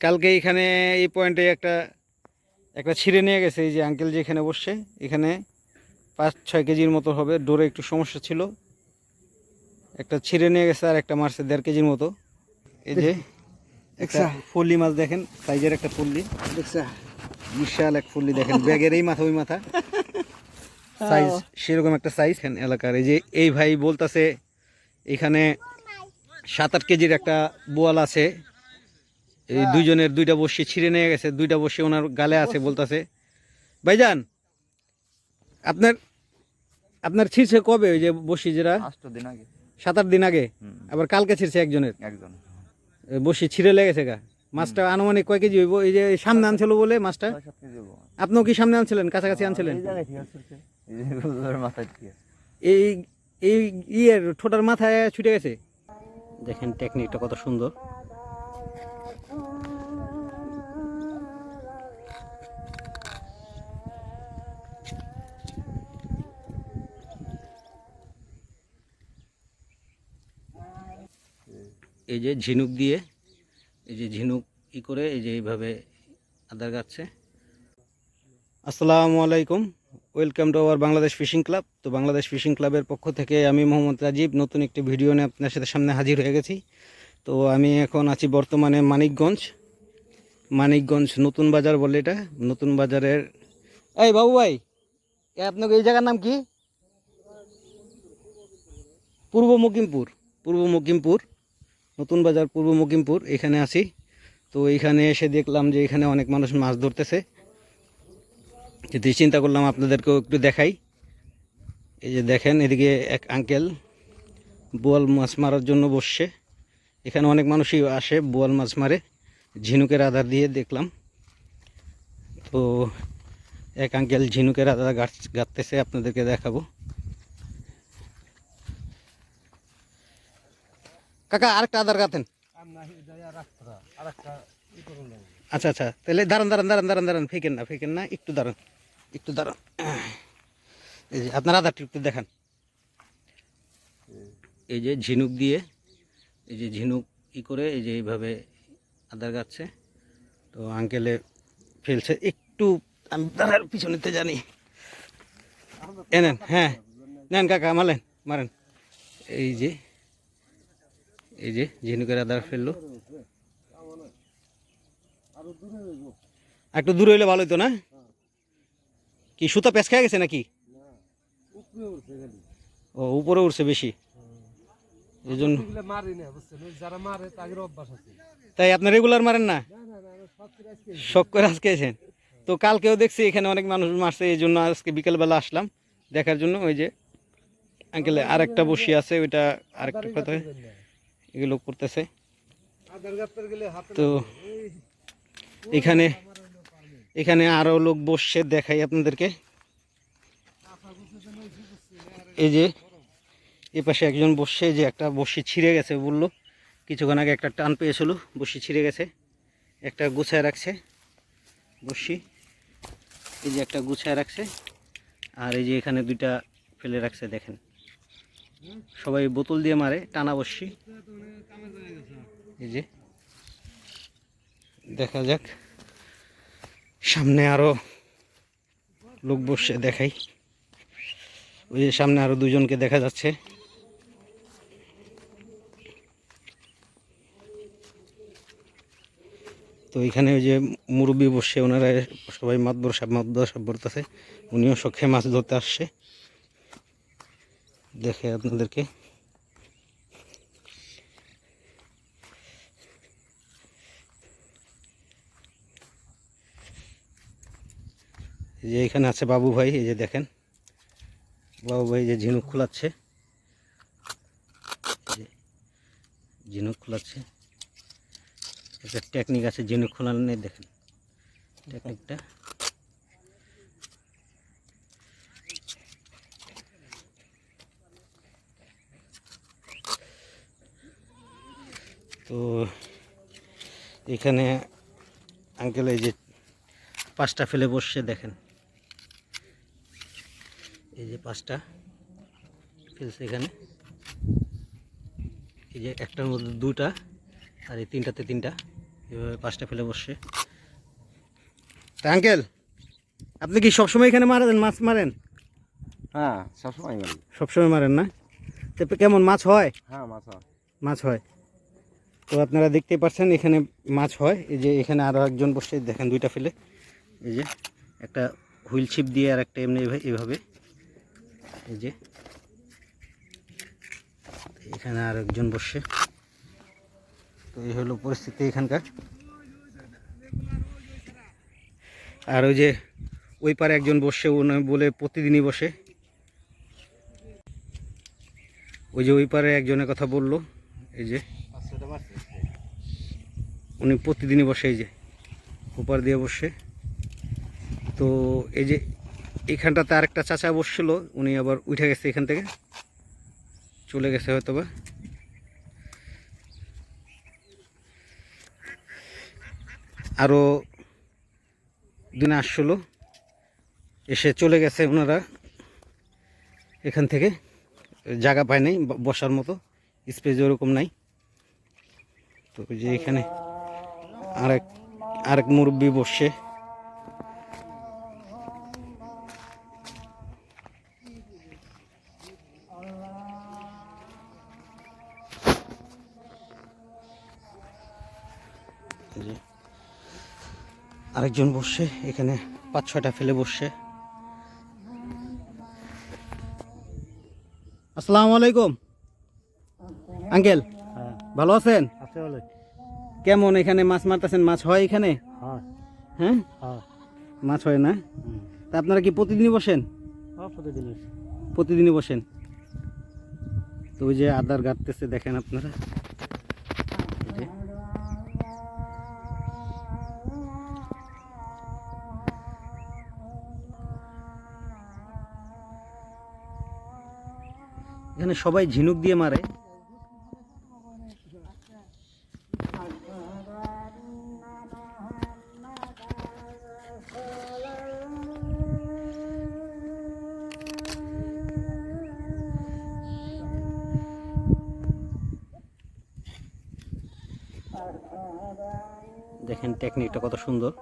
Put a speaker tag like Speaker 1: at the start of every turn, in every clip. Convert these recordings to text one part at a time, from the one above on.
Speaker 1: কালকে এখানে এই পয়েন্টে একটা একটা ছিঁড়ে নিয়ে গেছে এই যে আঙ্কেল যে এখানে বসছে এখানে পাঁচ ছয় কেজির মতো হবে ডোরে একটু সমস্যা ছিল। একটা ছিঁড়ে নিয়ে গেছে আর একটা মারছে দেড় কেজির মতো। এই যে একটা ফল্লি মাছ দেখেন সাইজের একটা ফল্লি।
Speaker 2: দেখছা।
Speaker 1: বিশাল এক ফুল্লি দেখেন ব্যাগের এই মাথা ওই মাথা। সাইজ সেরকম একটা সাইজ এলাকার। এই যে এই ভাই বলতাছে এখানে সাত আট কেজির একটা বোয়াল আছে। এই দুইজনের দুইটা বসি ছিঁড়ে নিয়ে গেছে দুইটা বসি ওনার গালে আছে বলতাছে। ভাইজান আপনার আপনার ছিঁড়ছে কবে ওই যে বসি যেটা?
Speaker 3: দিন আগে।
Speaker 1: সাত আট দিন আগে? আবার কালকে ছিঁড়ছে একজনের?
Speaker 3: একজন।
Speaker 1: বসি ছিঁড়ে লেগেছে গা। মাছটা আনুমানিক কয় কেজি হইব? এই যে সামনে আনছিল বলে মাছটা। আপনিও কি সামনে আনছিলেন কাছাকাছি আনছিলেন?
Speaker 3: এই জায়গায় ঠিক আছে এই মাথায়
Speaker 1: এই এই ইয়ের ঠোঁটার মাথায় ছুটে গেছে? দেখেন টেকনিকটা কত সুন্দর। এই যে ঝিনুক দিয়ে, এই যে ঝিনুক ই করে এই যে এইভাবে আদার গাচ্ছে। আসসালামু আলাইকুম, welcome to our Bangladesh fishing club. তো বাংলাদেশ ফিশিং ক্লাবের পক্ষ থেকে আমি মোহাম্মদ রাজীব, নতুন একটি ভিডিও নিয়ে আপনার সাথে সামনে হাজির হয়ে গেছি। তো আমি এখন আছি বর্তমানে মানিকগঞ্জ। মানিকগঞ্জ নতুন বাজার বলে এটা, নতুন বাজারের এই বাবু ভাই আপনাকে এই জায়গার নাম কি? পূর্ব মকিমপুর পূর্ব মকিমপুর। নতুন বাজার পূর্ব মকিমপুর, এখানে আছি। তো এখানে এসে দেখলাম যে এখানে অনেক মানুষ মাছ ধরতেছে। যদি চিন্তা করলাম আপনাদেরকেও একটু দেখাই। এই যে দেখেন, এদিকে এক আঙ্কেল বোয়াল মাছ মারার জন্য বসছে। এখানে অনেক মানুষই আসে, বোয়াল মাছ মারে। ঝিনুকের আধার দিয়ে দেখলাম। তো এক আঙ্কেল ঝিনুকের আধার গাছ গাঁততেছে আপনাদেরকে দেখাবো। কাকা, আরেকটা আধার গাঁথেন আচ্ছা আচ্ছা তাহলে দাঁড়ান দাঁড়ান দাঁড়ান দাঁড়ান দাঁড়ান, ফেকেন না ফেকেন না, একটু দাঁড়ান একটু দাঁড়ান। এই যে আপনার আধারটা একটু দেখান। এই যে ঝিনুক দিয়ে, এই যে ঝিনুক ই করে, এই যে এইভাবে আধার গাচ্ছে তো আঙ্কেলে ফেলছে, একটু, আমি দাঁড়ার পিছনেতে জানি। এ নেন হ্যাঁ নেন কাকা মালেন মারেন। এই যে এই যে ঝিনুকের আধার ফেলল। একটু দূরে হইলে ভালো হতো না? কি সুতা পেঁচ খেয়ে গেছে নাকি? ও, উপরে উঠছে বেশি। তাই আপনি রেগুলার মারেন না? শখ করে আজকে এসেছেন। তো কালকেও দেখছি এখানে অনেক মানুষ মারছে, এই জন্য আজকে বিকেলবেলা আসলাম। দেখার জন্য ওই যে আঙ্কেলে আরেকটা বসি আছে, ওইটা আরেকটা কথা। এগুলো করতেছে। তো এখানে এখানে আরও লোক বসছে দেখাই আপনাদেরকে। এই যে এ পাশে একজন বসছে যে একটা বসি ছিঁড়ে গেছে বলল। কিছুক্ষণ আগে একটা টান পেয়েছিল বসি ছিঁড়ে গেছে। একটা গুছায় রাখছে বসি। এই যে একটা গুছায় রাখছে আর এই যে এখানে দুইটা ফেলে রাখছে দেখেন। সবাই বোতল দিয়ে মারে, টানা বসি। এই যে। দেখা যাক। সামনে আরও লোক বসে, দেখাই। ওই যে সামনে আরও দুজনকে দেখা যাচ্ছে। তো এখানে ওই যে মুরব্বী বসে, ওনারা সবাই মাতবর সাহেব মাতবর সাহেব বলতেছে উনিও শখে মাছ ধরতে আসছে। দেখে আপনাদেরকে। যে এখানে আছে বাবু ভাই, এই যে দেখেন। বাবু ভাই যে ঝিনুক খোলাচ্ছে। ঝিনুক খোলাচ্ছে। একটা টেকনিক আছে ঝিনুক খোলানোর দেখেন। টেকনিকটা তো এখানে আঙ্কেল এই যে পাঁচটা ফেলে বসছে দেখেন। এই যে পাঁচটা ফেলছে এখানে। এই যে একটার মধ্যে দুটা আর এই তিনটাতে তিনটা। এভাবে পাঁচটা ফেলে বসছে। তা আঙ্কেল আপনি কি সবসময় এখানে মারেন মাছ মারেন?
Speaker 3: হ্যাঁ সবসময় মারি।
Speaker 1: সবসময় মারেন না? তো কেমন মাছ হয়?
Speaker 3: হ্যাঁ মাছ হয়।
Speaker 1: মাছ হয়। তো আপনারা দেখতে পাচ্ছেন, এখানে মাছ হয়। এই যে এখানে আরও একজন বসে, দেখেন দুইটা ফেলে। এই যে একটা হুইল ছিপ দিয়ে আর একটা এমনি এভাবে- এই যে এখানে আর একজন বসে তো এই হলো পরিস্থিতি এখানকার। আর ওই যে ওই পারে একজন বসে বলে প্রতিদিনই বসে। ওই যে ওই পারে একজনের কথা বলল। এই যে উনি প্রতিদিনই বসে এই যে ওপার দিয়ে বসে। তো এই যে এইখানটাতে আরেকটা চাচা বসছিল, উনি আবার উঠে গেছে এখান থেকে। চলে গেছে হয়তো বা আরও দিন আসছিল, এসে চলে গেছে ওনারা এখান থেকে। জায়গা পায় নাই বসার মতো, স্পেস ওরকম নাই। তো যে এখানে আরেক আরেক মুরব্বি যে আরেকজন বসছে এখানে পাঁচ ছয়টা ফেলে বসছে আসসালামু আলাইকুম। আঙ্কেল ভালো আছেন? কেমন এখানে মাছ মারতেছেন? মাছ হয় এখানে?
Speaker 2: হ্যাঁ।
Speaker 1: মাছ হয় না? তা আপনারা কি প্রতিদিনই বসেন?
Speaker 2: হ্যাঁ
Speaker 1: প্রতিদিনই বসেন? তো ওই যে আদার গাঁটতেছে দেখেন আপনারা। এখানে সবাই ঝিনুক দিয়ে মারে। দেখেন টেকনিকটা কত সুন্দর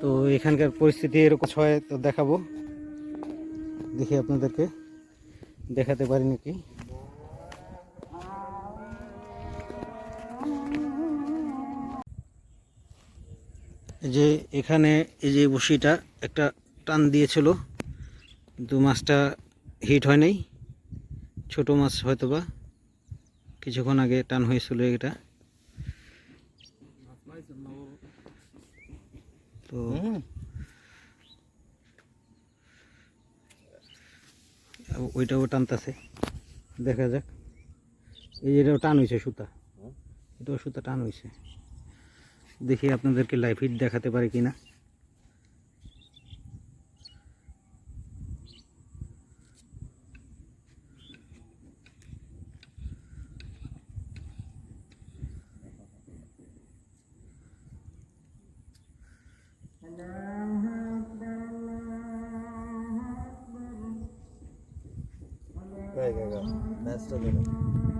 Speaker 1: তো এখানকার পরিস্থিতি এরকম হয়, তো দেখাবো। দেখি আপনাদেরকে। দেখাতে পারি নাকি? যে এখানে, এই যে বসিটা একটা টান দিয়েছিল। কিন্তু মাছটা হিট হয় নাই। ছোট মাছ হয়তো বা কিছুক্ষণ আগে টান হয়েছিল এটা। তো ওইটাও টানতেছে। দেখা যাক। এই যেটাও টান হয়েছে সুতা। এটাও সুতা টান হয়েছে দেখি আপনাদেরকে লাইফ হিট দেখাতে পারি 可
Speaker 3: 以可以可以，这。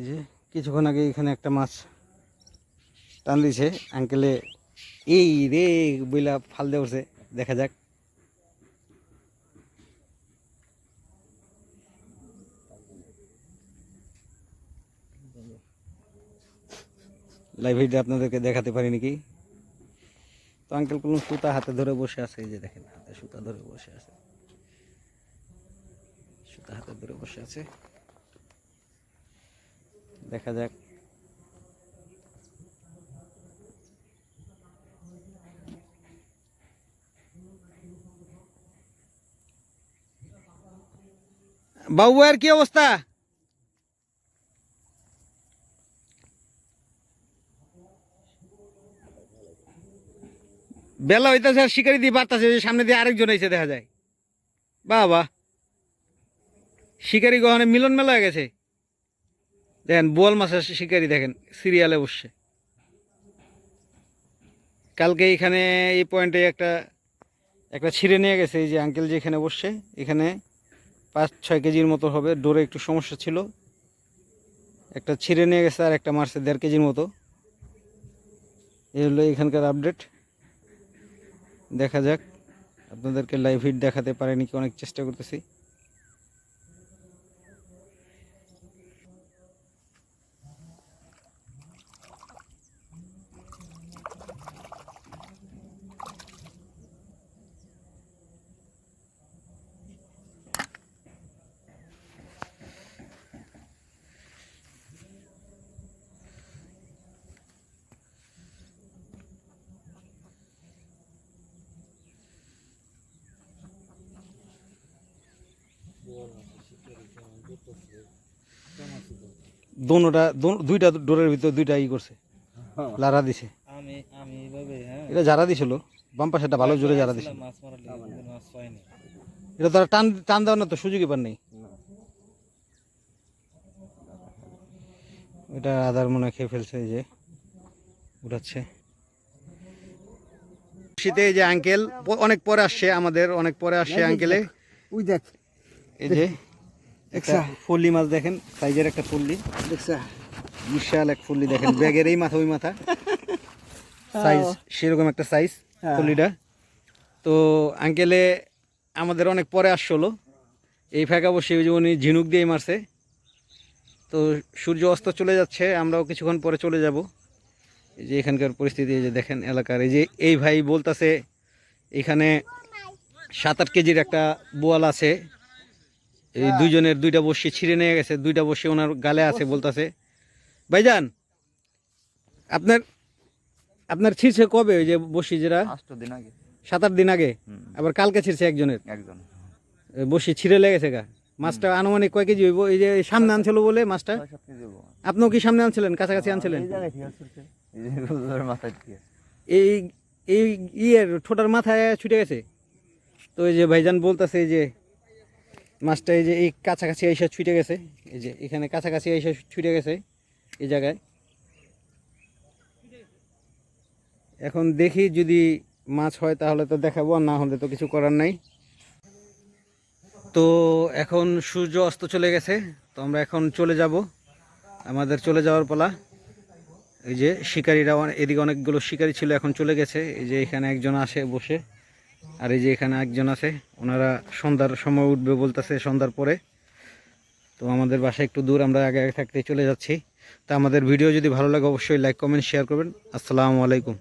Speaker 1: এই যে কিছুক্ষণ আগে এখানে একটা মাছ টান দিছে আঙ্কেলে এই রে, বইলা ফাল দেওয়াছে দেখা যাক। লাইভ ভিডিও আপনাদেরকে দেখাতে পারি নাকি? তো আঙ্কেল কোনো সুতা হাতে ধরে বসে আছে, এই যে দেখেন, হাতে সুতা ধরে বসে আছে। সুতা হাতে ধরে বসে আছে। দেখা যাক। বাবু আর কি অবস্থা? বেলা হইতেছে, আর শিকারি দিয়ে বাতাসে সামনে দিয়ে আরেকজন এসে দেখা যায়। বাহ বাহ শিকারি গহনে মিলন মেলা হয়ে গেছে। দেখেন, বোয়াল মাছের শিকারি দেখেন, সিরিয়ালে বসছে। কালকে এখানে এই পয়েন্টে একটা একটা ছিঁড়ে নিয়ে গেছে, এই যে আঙ্কেল যে এখানে বসছে, এখানে পাঁচ, ছয় কেজির মতো হবে, ডোরে একটু সমস্যা ছিল। একটা ছিঁড়ে নিয়ে গেছে আর একটা মারছে দেড় কেজির মতো। এই হলো এখানকার আপডেট দেখা যাক, আপনাদেরকে লাইভ হিট দেখাতে পারেনি কি, অনেক চেষ্টা করতেছি। দোনোটা দোনো- দুইটা ডোরের ভিতর দুইটা ই করছে। লারা দিছে।
Speaker 4: আমি আমি এইভাবে হ্যাঁ।
Speaker 1: এটা যারা দিছিল বাম পাশেটা ভালো জোরে যারা দিছিল।
Speaker 4: মাছ লেগে মাছ পাইনি।
Speaker 1: এটা তারা টান টান দেওয়ার না তো সুযোগই পার নেই। এটা আদার মনে খেয়ে ফেলছে এই যে উঠাচ্ছে শীতে এই যে আঙ্কেল অনেক পরে আসছে আমাদের অনেক পরে আসছে আঙ্কেলে
Speaker 2: ওই দেখ।
Speaker 1: এই যে একটা ফল্লি মাছ দেখেন সাইজের একটা ফল্লি।
Speaker 2: দেখছা
Speaker 1: বিশাল এক ফুল্লি দেখেন ব্যাগের এই মাথা ওই মাথা। সাইজ সেরকম একটা সাইজ ফুল্লিটা। তো আঙ্কেলে আমাদের অনেক পরে আসলো এই ফাঁকা বসে ওই যে উনি ঝিনুক দিয়ে মারছে। তো সূর্য অস্ত চলে যাচ্ছে আমরাও কিছুক্ষণ পরে চলে যাব। এই যে এখানকার পরিস্থিতি এই যে দেখেন এলাকার। এই যে এই ভাই বলতাছে এখানে সাত আট কেজির একটা বোয়াল আছে। এই দুইজনের দুইটা বসি ছিঁড়ে নিয়ে গেছে দুইটা বসি ওনার গালে আছে বলতাছে। ভাইজান আপনার আপনার ছিঁড়ছে কবে ওই যে বসি যেটা?
Speaker 3: দিন আগে।
Speaker 1: সাত আট দিন আগে? আবার কালকে ছিঁড়ছে একজনের?
Speaker 3: একজন।
Speaker 1: বসি ছিঁড়ে লেগেছে গা। মাছটা আনুমানিক কয় কেজি হইব? এই যে সামনে আনছিল বলে মাছটা। আপনিও কি সামনে আনছিলেন কাছাকাছি আনছিলেন?
Speaker 3: এই এই
Speaker 1: ইয়ের ঠোঁটার মাথায় ছুটে গেছে? তো এই যে ভাইজান বলতেছে এই যে মাছটা এই যে এই কাছাকাছি এসে ছুটে গেছে। এই যে এখানে কাছাকাছি এসে ছুটে গেছে এই জায়গায়। এখন দেখি যদি মাছ হয় তাহলে তো দেখাবো, আর না হলে তো কিছু করার নাই। তো এখন সূর্য অস্ত চলে গেছে, তো আমরা এখন চলে যাব, আমাদের চলে যাওয়ার পালা। এই যে শিকারীরা এদিকে অনেকগুলো শিকারী ছিল, এখন চলে গেছে। এই যে এখানে একজন আসে, বসে। আর এই যে এখানে একজন আছে, ওনারা সন্ধ্যার সময় উঠবে বলতেছে সন্ধ্যার পরে। তো আমাদের বাসা একটু দূর, আমরা আগে আগে থাকতে চলে যাচ্ছি। তা আমাদের ভিডিও যদি ভালো লাগে, অবশ্যই লাইক কমেন্ট শেয়ার করবেন। আসসালামু আলাইকুম।